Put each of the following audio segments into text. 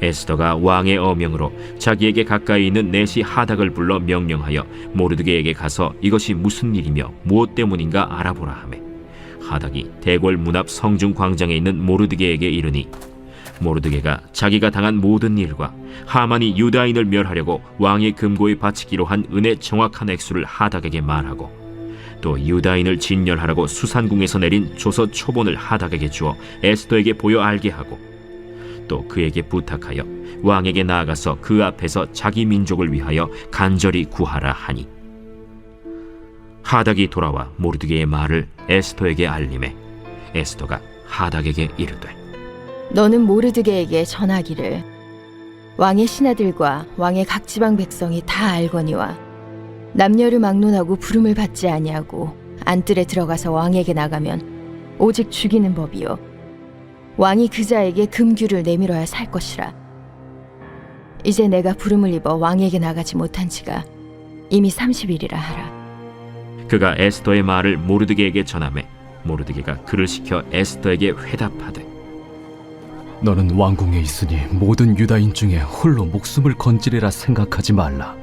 에스더가 왕의 어명으로 자기에게 가까이 있는 내시 하닥을 불러 명령하여 모르드게에게 가서 이것이 무슨 일이며 무엇 때문인가 알아보라 하매 하닥이 대궐 문 앞 성중 광장에 있는 모르드게에게 이르니 모르드게가 자기가 당한 모든 일과 하만이 유다인을 멸하려고 왕의 금고에 바치기로 한 은의 정확한 액수를 하닥에게 말하고 또 유다인을 진멸하라고 수산궁에서 내린 조서 초본을 하닥에게 주어 에스더에게 보여 알게 하고 또 그에게 부탁하여 왕에게 나아가서 그 앞에서 자기 민족을 위하여 간절히 구하라 하니. 하닥이 돌아와 모르드게의 말을 에스더에게 알림해 에스더가 하닥에게 이르되 너는 모르드게에게 전하기를 왕의 신하들과 왕의 각 지방 백성이 다 알거니와 남녀를 막론하고 부름을 받지 아니하고 안뜰에 들어가서 왕에게 나가면 오직 죽이는 법이요 왕이 그 자에게 금규를 내밀어야 살 것이라 이제 내가 부름을 입어 왕에게 나가지 못한 지가 이미 30일이라 하라 그가 에스더의 말을 모르드게에게 전하매 모르드게가 그를 시켜 에스더에게 회답하되 너는 왕궁에 있으니 모든 유다인 중에 홀로 목숨을 건지리라 생각하지 말라.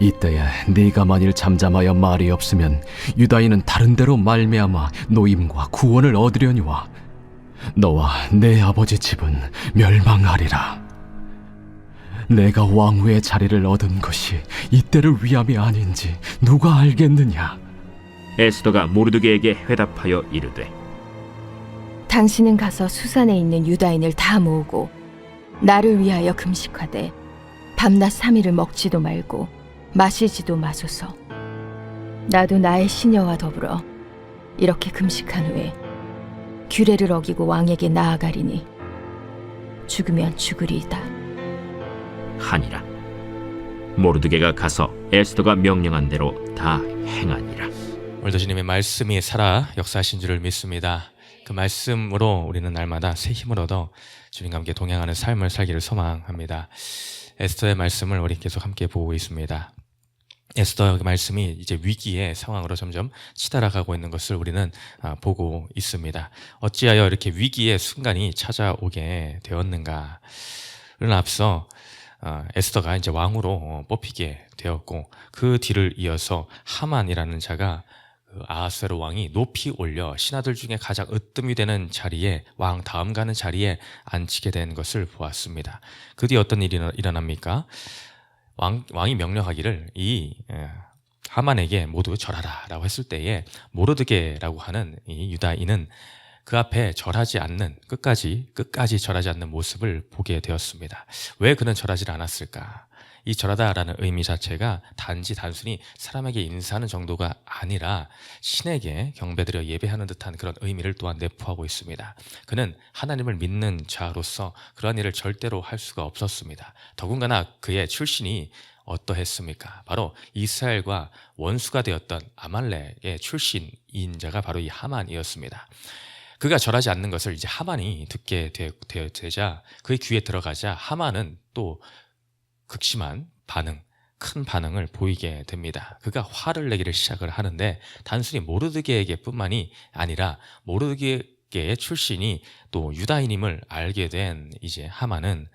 이때에 네가 만일 잠잠하여 말이 없으면 유다인은 다른 데로 말미암아 노임과 구원을 얻으려니와 너와 내 아버지 집은 멸망하리라. 내가 왕후의 자리를 얻은 것이 이때를 위함이 아닌지 누가 알겠느냐? 에스더가 모르드게에게 회답하여 이르되 당신은 가서 수산에 있는 유다인을 다 모으고 나를 위하여 금식하되 밤낮 삼일을 먹지도 말고 마시지도 마소서. 나도 나의 시녀와 더불어 이렇게 금식한 후에 규례를 어기고 왕에게 나아가리니 죽으면 죽으리이다. 하니라 모르드게가 가서 에스더가 명령한 대로 다 행하니라 오늘도 주님의 말씀이 살아 역사하신 줄을 믿습니다. 그 말씀으로 우리는 날마다 새 힘을 얻어 주님과 함께 동행하는 삶을 살기를 소망합니다. 에스더의 말씀을 우리 계속 함께 보고 있습니다. 에스더의 말씀이 이제 위기의 상황으로 점점 치달아가고 있는 것을 우리는 아, 보고 있습니다. 어찌하여 이렇게 위기의 순간이 찾아오게 되었는가를 앞서 어, 에스더가 이제 왕으로 어, 뽑히게 되었고 그 뒤를 이어서 하만이라는 자가 그 아하스웨로 왕이 높이 올려 신하들 중에 가장 으뜸이 되는 자리에 왕 다음 가는 자리에 앉히게 된 것을 보았습니다. 그 뒤 어떤 일이 일어납니까? 왕, 왕이 명령하기를 이 에, 하만에게 모두 절하라라고 했을 때에 모르드게라고 하는 이 유다인은 그 앞에 절하지 않는 끝까지 끝까지 절하지 않는 모습을 보게 되었습니다. 왜 그는 절하지 않았을까? 이 절하다라는 의미 자체가 단지 단순히 사람에게 인사하는 정도가 아니라 신에게 경배드려 예배하는 듯한 그런 의미를 또한 내포하고 있습니다. 그는 하나님을 믿는 자로서 그러한 일을 절대로 할 수가 없었습니다. 더군다나 그의 출신이 어떠했습니까? 바로 이스라엘과 원수가 되었던 아말렉의 출신인 자가 바로 이 하만이었습니다. 그가 절하지 않는 것을 이제 하만이 듣게 되, 되, 되자 그의 귀에 들어가자 하만은 또 극심한 반응, 큰 반응을 보이게 됩니다. 그가 화를 내기를 시작을 하는데 단순히 모르드게에게뿐만이 아니라 모르드게의 출신이 또 유다인임을 알게 된 이제 하만은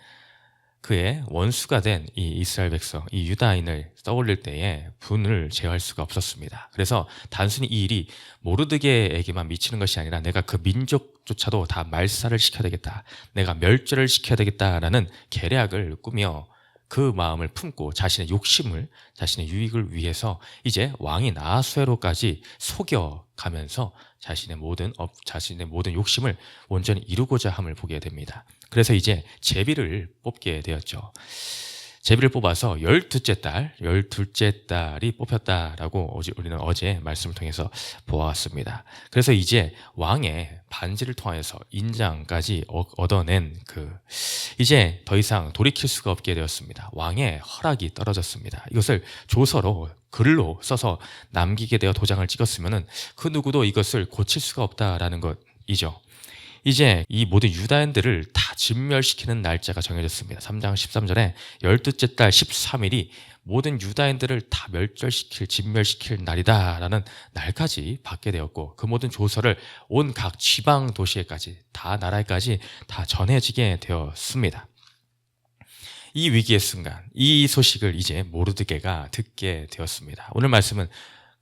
그의 원수가 된 이 이스라엘 백성, 이 유다인을 떠올릴 때에 분을 제어할 수가 없었습니다. 그래서 단순히 이 일이 모르드게에게만 미치는 것이 아니라 내가 그 민족조차도 다 말살을 시켜야 되겠다. 내가 멸절을 시켜야 되겠다라는 계략을 꾸며 그 마음을 품고 자신의 욕심을 자신의 유익을 위해서 이제 왕이 나하수에로까지 속여 가면서 자신의 모든 업, 자신의 모든 욕심을 온전히 이루고자 함을 보게 됩니다. 그래서 이제 제비를 뽑게 되었죠. 제비를 뽑아서 열두째 딸, 열둘째 딸이 뽑혔다라고 우리는 어제 말씀을 통해서 보았습니다. 그래서 이제 왕의 반지를 통하여서 인장까지 어- 얻어낸 그 이제 더 이상 돌이킬 수가 없게 되었습니다. 왕의 허락이 떨어졌습니다. 이것을 조서로 글로 써서 남기게 되어 도장을 찍었으면은 그 누구도 이것을 고칠 수가 없다라는 것이죠. 이제 이 모든 유다인들을 다 진멸시키는 날짜가 정해졌습니다. 3장 13절에 열두째 달 13일이 모든 유다인들을 다 멸절시킬 진멸시킬 날이다라는 날까지 받게 되었고 그 모든 조서를 온 각 지방 도시에까지 다 나라에까지 다 전해지게 되었습니다. 이 위기의 순간, 이 소식을 이제 모르드게가 듣게 되었습니다. 오늘 말씀은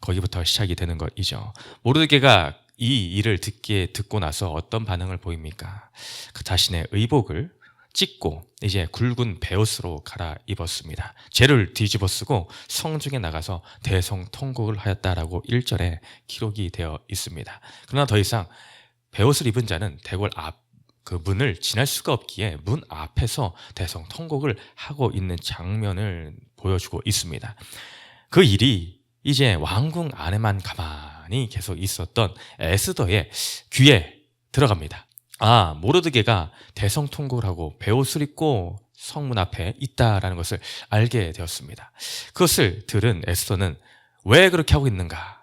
거기부터 시작이 되는 것이죠. 모르드게가 이 일을 듣게 듣고 나서 어떤 반응을 보입니까? 그 자신의 의복을 찢고 이제 굵은 베옷으로 갈아입었습니다. 죄를 뒤집어 쓰고 성중에 나가서 대성통곡을 하였다라고 1절에 기록이 되어 있습니다. 그러나 더 이상 베옷을 입은 자는 대궐 앞 그 문을 지날 수가 없기에 문 앞에서 대성통곡을 하고 있는 장면을 보여주고 있습니다. 그 일이 이제 왕궁 안에만 가만히 계속 있었던 에스더의 귀에 들어갑니다. 아, 모르드게가 대성통곡을 하고 베옷을 입고 성문 앞에 있다라는 것을 알게 되었습니다. 그것을 들은 에스더는 왜 그렇게 하고 있는가?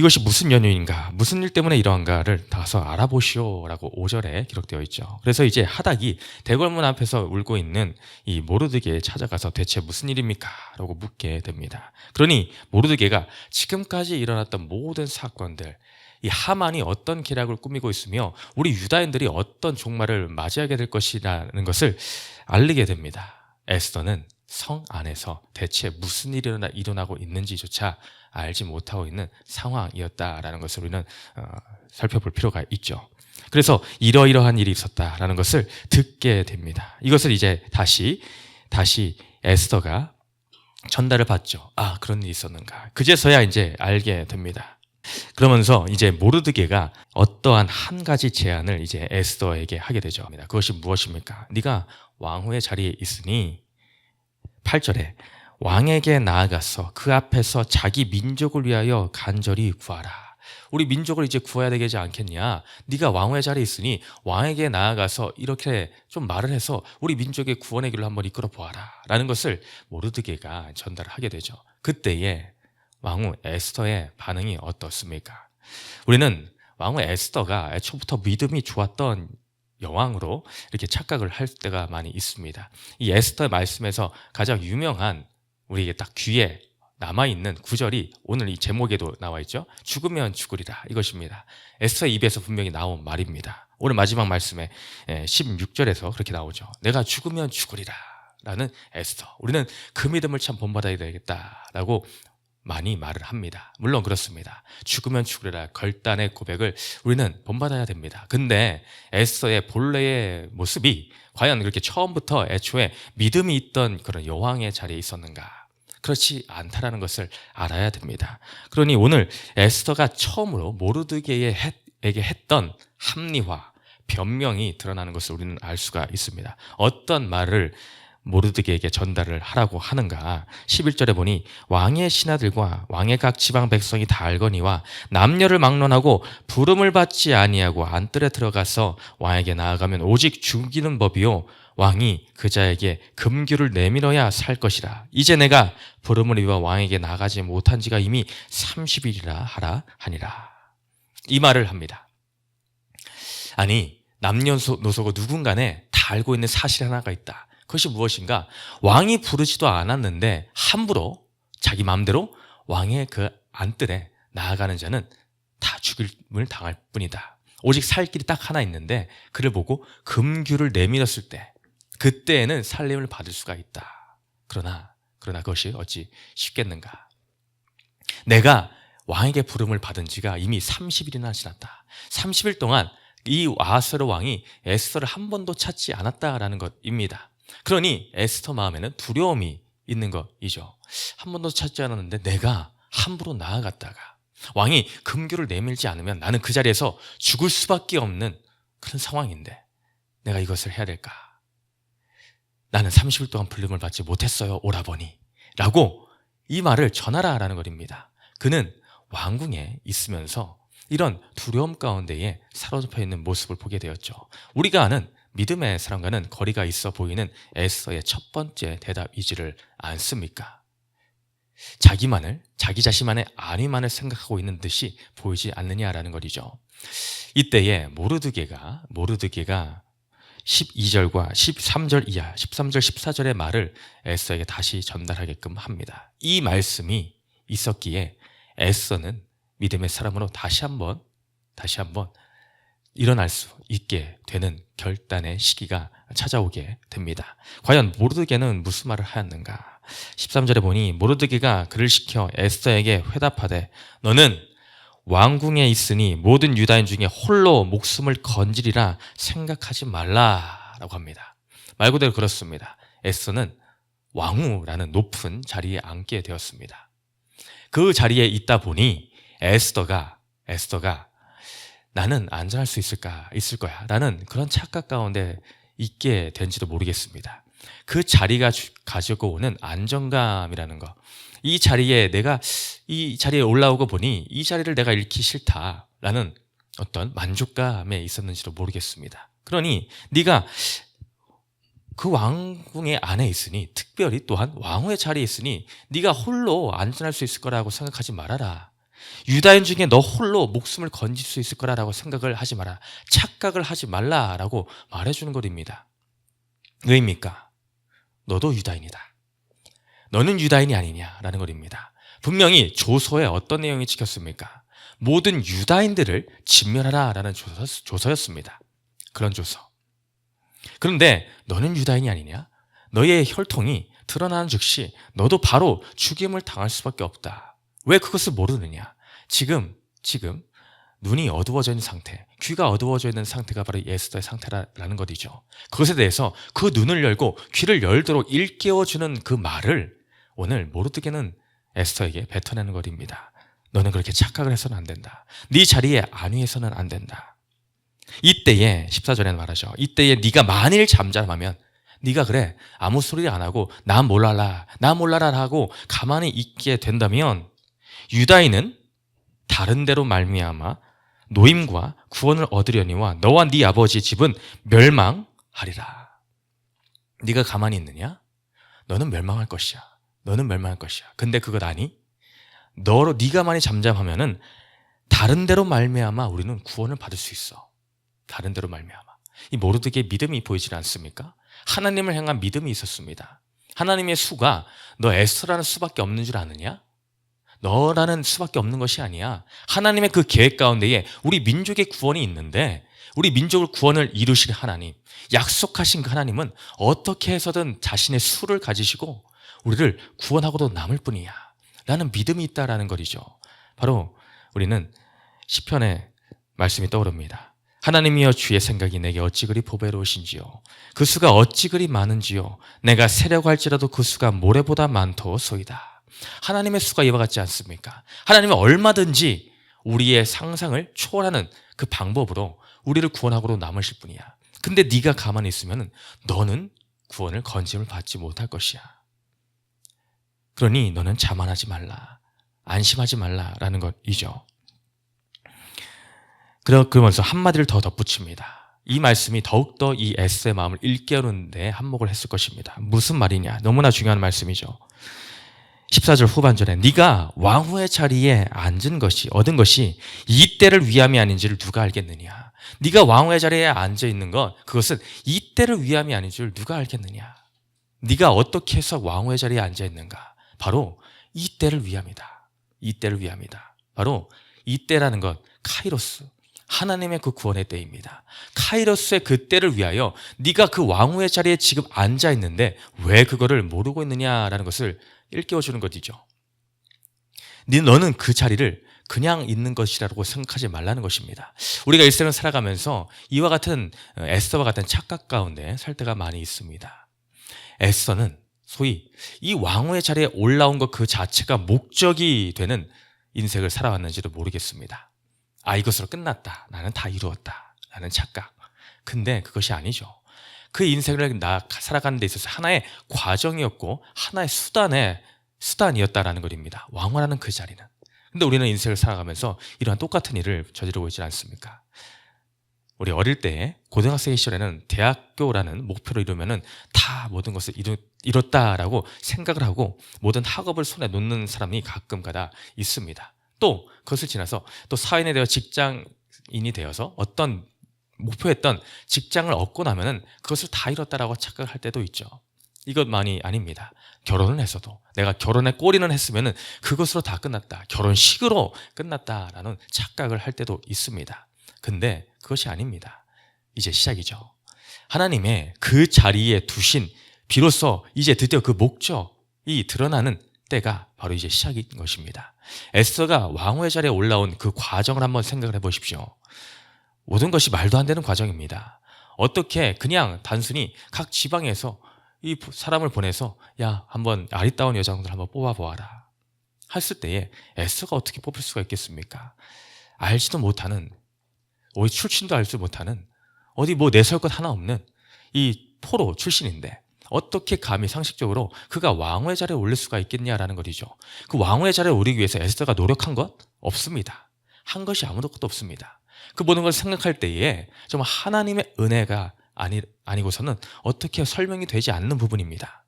이것이 무슨 연유인가? 무슨 일 때문에 이러한가를 가서 알아보시오라고 5절에 기록되어 있죠. 그래서 이제 하닥이 대궐문 앞에서 울고 있는 이 모르드게에 찾아가서 대체 무슨 일입니까? 라고 묻게 됩니다. 그러니 모르드게가 지금까지 일어났던 모든 사건들, 이 하만이 어떤 계략을 꾸미고 있으며 우리 유다인들이 어떤 종말을 맞이하게 될 것이라는 것을 알리게 됩니다. 에스더는 성 안에서 대체 무슨 일이 일어나- 일어나고 있는지조차 알지 못하고 있는 상황이었다라는 것을 우리는 어, 살펴볼 필요가 있죠. 그래서 이러이러한 일이 있었다라는 것을 듣게 됩니다. 이것을 이제 다시 다시 에스더가 전달을 받죠. 아 그런 일이 있었는가. 그제서야 이제 알게 됩니다. 그러면서 이제 모르드게가 어떠한 한 가지 제안을 이제 에스더에게 하게 되죠. 그것이 무엇입니까? 네가 왕후의 자리에 있으니 8절에 왕에게 나아가서 그 앞에서 자기 민족을 위하여 간절히 구하라. 우리 민족을 이제 구해야 되지 않겠냐? 네가 왕후의 자리에 있으니 왕에게 나아가서 이렇게 좀 말을 해서 우리 민족의 구원의 길로 한번 이끌어 보아라라는 것을 모르드게가 전달하게 되죠. 그때에 왕후 에스더의 반응이 어떻습니까? 우리는 왕후 에스더가 애초부터 믿음이 좋았던 여왕으로 이렇게 착각을 할 때가 많이 있습니다. 이 에스더의 말씀에서 가장 유명한 우리에게 딱 귀에 남아있는 구절이 오늘 이 제목에도 나와 있죠. 죽으면 죽으리라 이것입니다. 에스더의 입에서 분명히 나온 말입니다. 오늘 마지막 말씀에 16절에서 그렇게 나오죠. 내가 죽으면 죽으리라 라는 에스더. 우리는 그 믿음을 참 본받아야 되겠다라고 많이 말을 합니다. 물론 그렇습니다. 죽으면 죽으리라 결단의 고백을 우리는 본받아야 됩니다. 근데 에스더의 본래의 모습이 과연 그렇게 처음부터 애초에 믿음이 있던 그런 여왕의 자리에 있었는가? 그렇지 않다라는 것을 알아야 됩니다. 그러니 오늘 에스더가 처음으로 모르드게에게 했던 합리화, 변명이 드러나는 것을 우리는 알 수가 있습니다. 어떤 말을 모르드게에게 전달을 하라고 하는가? 11절에 보니 왕의 신하들과 왕의 각 지방 백성이 다 알거니와 남녀를 막론하고 부름을 받지 아니하고 안뜰에 들어가서 왕에게 나아가면 오직 죽이는 법이요. 왕이 그자에게 금규를 내밀어야 살 것이라. 이제 내가 부름을 입어 왕에게 나가지 못한 지가 이미 30일이라 하라 하니라. 이 말을 합니다. 아니 남녀노소고 누군가에 다 알고 있는 사실 하나가 있다 그것이 무엇인가? 왕이 부르지도 않았는데 함부로 자기 마음대로 왕의 그 안뜰에 나아가는 자는 다 죽임을 당할 뿐이다. 오직 살 길이 딱 하나 있는데 그를 보고 금규를 내밀었을 때 그때에는 살림을 받을 수가 있다. 그러나 그러나 그것이 어찌 쉽겠는가? 내가 왕에게 부름을 받은 지가 이미 30일이나 지났다. 30일 동안 이 아스로 왕이 에스더를 한 번도 찾지 않았다라는 것입니다. 그러니 에스터 마음에는 두려움이 있는 것이죠. 한 번도 찾지 않았는데 내가 함부로 나아갔다가 왕이 금규를 내밀지 않으면 나는 그 자리에서 죽을 수밖에 없는 그런 상황인데 내가 이것을 해야 될까? 나는 30일 동안 불림을 받지 못했어요, 오라버니. 라고 이 말을 전하라 라는 것입니다. 그는 왕궁에 있으면서 이런 두려움 가운데에 사로잡혀 있는 모습을 보게 되었죠. 우리가 아는 믿음의 사람과는 거리가 있어 보이는 에스더의 첫 번째 대답이지를 않습니까? 자기만을 자기 자신만의 안위만을 생각하고 있는 듯이 보이지 않느냐라는 것이죠. 이때에 모르드게가 모르드게가 12절과 13절 이하, 13절, 14절의 말을 에스더에게 다시 전달하게끔 합니다. 이 말씀이 있었기에 에스더는 믿음의 사람으로 다시 한번 다시 한번 일어날 수 있게 되는 결단의 시기가 찾아오게 됩니다. 과연 모르드게는 무슨 말을 하였는가? 13절에 보니 모르드게가 그를 시켜 에스더에게 회답하되 너는 왕궁에 있으니 모든 유다인 중에 홀로 목숨을 건지리라 생각하지 말라라고 합니다. 말 그대로 그렇습니다. 에스더는 왕후라는 높은 자리에 앉게 되었습니다. 그 자리에 있다 보니 에스더가 에스더가 나는 안전할 수 있을까 있을 거야 라는 그런 착각 가운데 있게 된지도 모르겠습니다. 그 자리가 주- 가지고 오는 안정감이라는 거. 이 자리에 내가 이 자리에 올라오고 보니 이 자리를 내가 잃기 싫다라는 어떤 만족감에 있었는지도 모르겠습니다. 그러니 네가 그 왕궁의 안에 있으니 특별히 또한 왕후의 자리에 있으니 네가 홀로 안전할 수 있을 거라고 생각하지 말아라. 유다인 중에 너 홀로 목숨을 건질 수 있을 거라고 생각을 하지 마라. 착각을 하지 말라라고 말해주는 것입니다. 왜입니까? 너도 유다인이다. 너는 유다인이 아니냐라는 것입니다. 분명히 조서에 어떤 내용이 찍혔습니까? 모든 유다인들을 진멸하라라는 조서, 조서였습니다. 그런 조서. 그런데 너는 유다인이 아니냐? 너의 혈통이 드러나는 즉시 너도 바로 죽임을 당할 수밖에 없다. 왜 그것을 모르느냐? 지금 지금 눈이 어두워져 있는 상태, 귀가 어두워져 있는 상태가 바로 에스더의 상태라는 것이죠. 그것에 대해서 그 눈을 열고 귀를 열도록 일깨워주는 그 말을 오늘 모르드게는 에스더에게 뱉어내는 것입니다. 너는 그렇게 착각을 해서는 안 된다. 네 자리에 안위해서는 안 된다. 이때에 14절에 말하죠. 이때에 네가 만일 잠잠하면 네가 그래 아무 소리 안 하고 나 몰라라 나 몰라라 하고 가만히 있게 된다면 유다인은 다른 데로 말미암아 노임과 구원을 얻으려니와 너와 네 아버지 집은 멸망하리라. 네가 가만히 있느냐? 너는 멸망할 것이야. 너는 멸망할 것이야. 근데 그것 아니? 너로 네가 많이 잠잠하면은 다른 데로 말미암아 우리는 구원을 받을 수 있어. 다른 데로 말미암아. 이 모르드게 믿음이 보이질 않습니까? 하나님을 향한 믿음이 있었습니다. 하나님의 수가 너 에스라는 수밖에 없는 줄 아느냐? 너라는 수밖에 없는 것이 아니야. 하나님의 그 계획 가운데에 우리 민족의 구원이 있는데 우리 민족을 구원을 이루실 하나님, 약속하신 그 하나님은 어떻게 해서든 자신의 수를 가지시고 우리를 구원하고도 남을 뿐이야. 라는 믿음이 있다라는 것이죠. 바로 우리는 시편의 말씀이 떠오릅니다. 하나님이여 주의 생각이 내게 어찌 그리 보배로우신지요. 그 수가 어찌 그리 많은지요. 내가 세려고 할지라도 그 수가 모래보다 많도 소이다. 하나님의 수가 이와 같지 않습니까? 하나님은 얼마든지 우리의 상상을 초월하는 그 방법으로 우리를 구원하고도 남으실 분이야. 근데 네가 가만히 있으면 너는 구원을 건짐을 받지 못할 것이야. 그러니 너는 자만하지 말라. 안심하지 말라라는 것이죠. 그러- 그러면서 한마디를 더 덧붙입니다. 이 말씀이 더욱더 이 에스의 마음을 일깨우는데 한몫을 했을 것입니다. 무슨 말이냐? 너무나 중요한 말씀이죠. 14절 후반절에 네가 왕후의 자리에 앉은 것이 얻은 것이 이 때를 위함이 아닌지를 누가 알겠느냐? 네가 왕후의 자리에 앉아 있는 것 그것은 이 때를 위함이 아닌 줄 누가 알겠느냐? 네가 어떻게 해서 왕후의 자리에 앉아 있는가? 바로 이 때를 위함이다. 이 때를 위함이다. 바로 이 때라는 것 카이로스 하나님의 그 구원의 때입니다. 카이로스의 그 때를 위하여 네가 그 왕후의 자리에 지금 앉아 있는데 왜 그거를 모르고 있느냐라는 것을 일깨워 주는 것이죠. 네 너는 그 자리를 그냥 있는 것이라고 생각하지 말라는 것입니다. 우리가 일생을 살아가면서 이와 같은 어, 에스더와 같은 착각 가운데 살 때가 많이 있습니다. 에스더는 소위 이 왕후의 자리에 올라온 것 그 자체가 목적이 되는 인생을 살아왔는지도 모르겠습니다. 아 이것으로 끝났다. 나는 다 이루었다. 라는 착각. 근데 그것이 아니죠. 그 인생을 나 살아가는 데 있어서 하나의 과정이었고 하나의 수단의 수단이었다라는 것입니다. 왕화라는 그 자리는. 근데 우리는 인생을 살아가면서 이러한 똑같은 일을 저지르고 있지 않습니까? 우리 어릴 때 고등학생 시절에는 대학교라는 목표를 이루면은 다 모든 것을 이루, 이뤘다라고 생각을 하고 모든 학업을 손에 놓는 사람이 가끔가다 있습니다. 또 그것을 지나서 또 사회인에 되어 직장인이 되어서 어떤 목표했던 직장을 얻고 나면은 그것을 다 이뤘다라고 착각할 때도 있죠. 이것만이 아닙니다. 결혼을 했어도 내가 결혼에 꼬리는 했으면은 그것으로 다 끝났다. 결혼식으로 끝났다라는 착각을 할 때도 있습니다. 근데 그 그것이 아닙니다. 이제 시작이죠. 하나님의 그 자리에 두신 비로소 이제 드디어 그 목적이 드러나는 때가 바로 이제 시작인 것입니다. 에스더가 왕후의 자리에 올라온 그 과정을 한번 생각을 해 보십시오. 모든 것이 말도 안 되는 과정입니다. 어떻게 그냥 단순히 각 지방에서 이 사람을 보내서 야 한번 아리따운 여자분들 한번 뽑아보아라 했을 때에 에스더가 어떻게 뽑힐 수가 있겠습니까? 알지도 못하는 어디 출신도 알지 못하는 어디 뭐 내세울 것 하나 없는 이 포로 출신인데 어떻게 감히 상식적으로 그가 왕후의 자리에 올릴 수가 있겠냐라는 것이죠. 그 왕후의 자리에 오르기 위해서 에스더가 노력한 것 없습니다. 한 것이 아무것도 없습니다. 그 모든 걸 생각할 때에 정말 하나님의 은혜가 아니, 아니고서는 어떻게 설명이 되지 않는 부분입니다.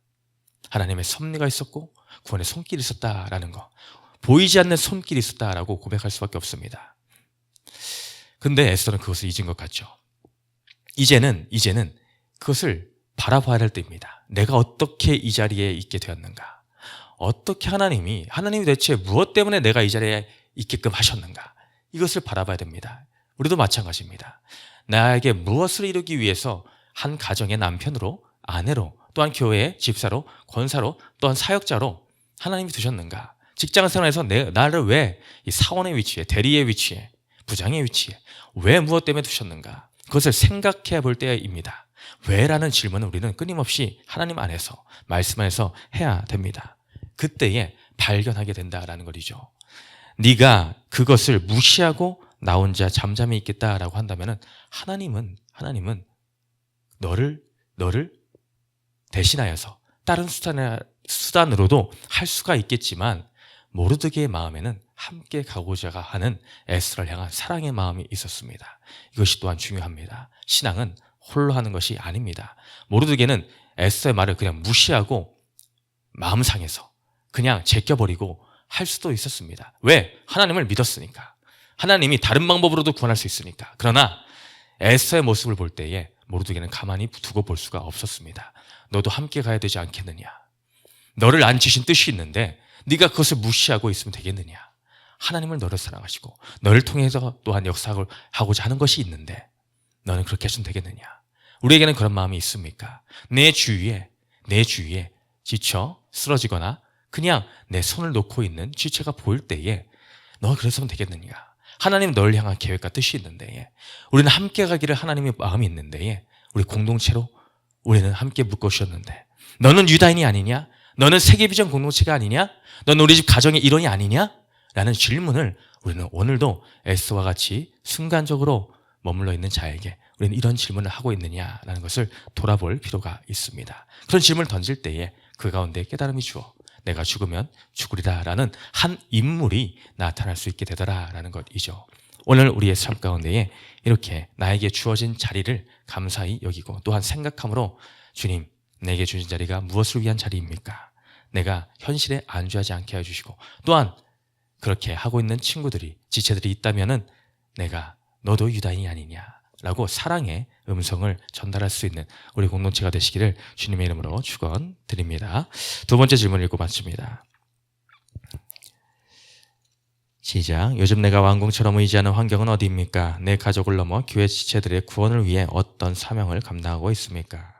하나님의 섭리가 있었고 구원의 손길이 있었다라는 거. 보이지 않는 손길이 있었다라고 고백할 수밖에 없습니다. 근데 에스더는 그것을 잊은 것 같죠. 이제는 이제는 그것을 바라봐야 할 때입니다. 내가 어떻게 이 자리에 있게 되었는가? 어떻게 하나님이 하나님이 대체 무엇 때문에 내가 이 자리에 있게끔 하셨는가? 이것을 바라봐야 됩니다. 우리도 마찬가지입니다. 나에게 무엇을 이루기 위해서 한 가정의 남편으로 아내로 또한 교회의 집사로 권사로 또한 사역자로 하나님이 두셨는가? 직장 생활에서 내, 나를 왜 이 사원의 위치에 대리의 위치에 부장의 위치에 왜 무엇 때문에 두셨는가? 그것을 생각해 볼 때입니다. 왜라는 질문을 우리는 끊임없이 하나님 안에서 말씀 안에서 해야 됩니다. 그때에 발견하게 된다라는 것이죠. 네가 그것을 무시하고 나 혼자 잠잠히 있겠다라고 한다면은 하나님은 하나님은 너를 너를 대신하여서 다른 수단, 수단으로도 할 수가 있겠지만 모르드게의 마음에는 함께 가고자 하는 에스라를 향한 사랑의 마음이 있었습니다. 이것이 또한 중요합니다. 신앙은 홀로 하는 것이 아닙니다. 모르드게는 에스더의 말을 그냥 무시하고 마음 상해서 그냥 제껴버리고 할 수도 있었습니다. 왜? 하나님을 믿었으니까. 하나님이 다른 방법으로도 구원할 수 있으니까. 그러나 에스더의 모습을 볼 때에 모르드게는 가만히 두고 볼 수가 없었습니다. 너도 함께 가야 되지 않겠느냐? 너를 앉히신 뜻이 있는데 네가 그것을 무시하고 있으면 되겠느냐? 하나님을 너를 사랑하시고 너를 통해서 또한 역사를 하고자 하는 것이 있는데 너는 그렇게 해서는 되겠느냐? 우리에게는 그런 마음이 있습니까? 내 주위에 내 주위에 지쳐 쓰러지거나 그냥 내 손을 놓고 있는 지체가 보일 때에 너 그래서면 되겠느냐? 하나님 너를 향한 계획과 뜻이 있는데 우리는 함께 가기를 하나님의 마음이 있는데 우리 공동체로 우리는 함께 묶어 주셨는데 너는 유다인이 아니냐? 너는 세계비전 공동체가 아니냐? 너는 우리 집 가정의 일원이 아니냐? 라는 질문을 우리는 오늘도 에스와 같이 순간적으로 머물러 있는 자에게 우리는 이런 질문을 하고 있느냐라는 것을 돌아볼 필요가 있습니다. 그런 질문을 던질 때에 그 가운데 깨달음이 주어 내가 죽으면 죽으리라라는 한 인물이 나타날 수 있게 되더라라는 것이죠. 오늘 우리의 삶 가운데에 이렇게 나에게 주어진 자리를 감사히 여기고 또한 생각함으로 주님 내게 주신 자리가 무엇을 위한 자리입니까? 내가 현실에 안주하지 않게 해주시고 또한 그렇게 하고 있는 친구들이 지체들이 있다면은 내가 너도 유다인이 아니냐 라고 사랑의 음성을 전달할 수 있는 우리 공동체가 되시기를 주님의 이름으로 축원드립니다. 두 번째 질문 읽고 마칩니다. 시작. 요즘 내가 왕궁처럼 의지하는 환경은 어디입니까? 내 가족을 넘어 교회 지체들의 구원을 위해 어떤 사명을 감당하고 있습니까?